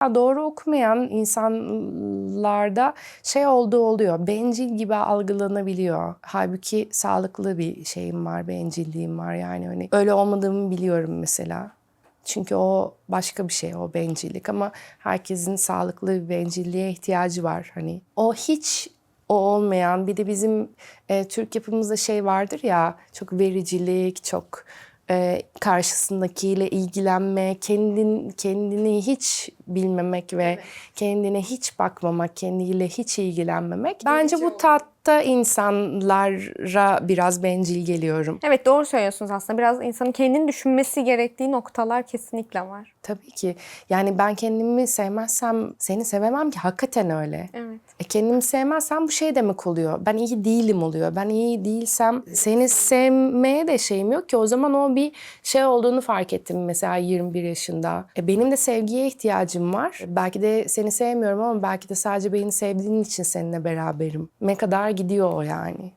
Doğru okumayan insanlarda şey olduğu oluyor. Bencil gibi algılanabiliyor. Halbuki sağlıklı bir şeyim var, bencilliğim var yani. Hani öyle olmadığımı biliyorum mesela. Çünkü o başka bir şey, o bencillik ama herkesin sağlıklı bir bencilliğe ihtiyacı var. Hani o hiç o olmayan bir de bizim e, Türk yapımızda şey vardır ya çok vericilik, çok e, karşısındakiyle ilgilenme, kendin kendini hiç bilmemek ve kendine hiç bakmamak, kendiyle hiç ilgilenmemek. Bence bu tatta insanlara biraz bencil geliyorum. Evet doğru söylüyorsunuz aslında. Biraz insanın kendini düşünmesi gerektiği noktalar kesinlikle var. Tabii ki. Yani ben kendimi sevmezsem seni sevemem ki. Hakikaten öyle. Evet. E kendimi sevmezsem bu şey demek oluyor. Ben iyi değilim oluyor. Ben iyi değilsem seni sevmeye de şeyim yok ki. O zaman o bir şey olduğunu fark ettim mesela 21 yaşında. E benim de sevgiye ihtiyacım var. Belki de seni sevmiyorum ama belki de sadece beni sevdiğin için seninle beraberim. Ne kadar gidiyor o yani.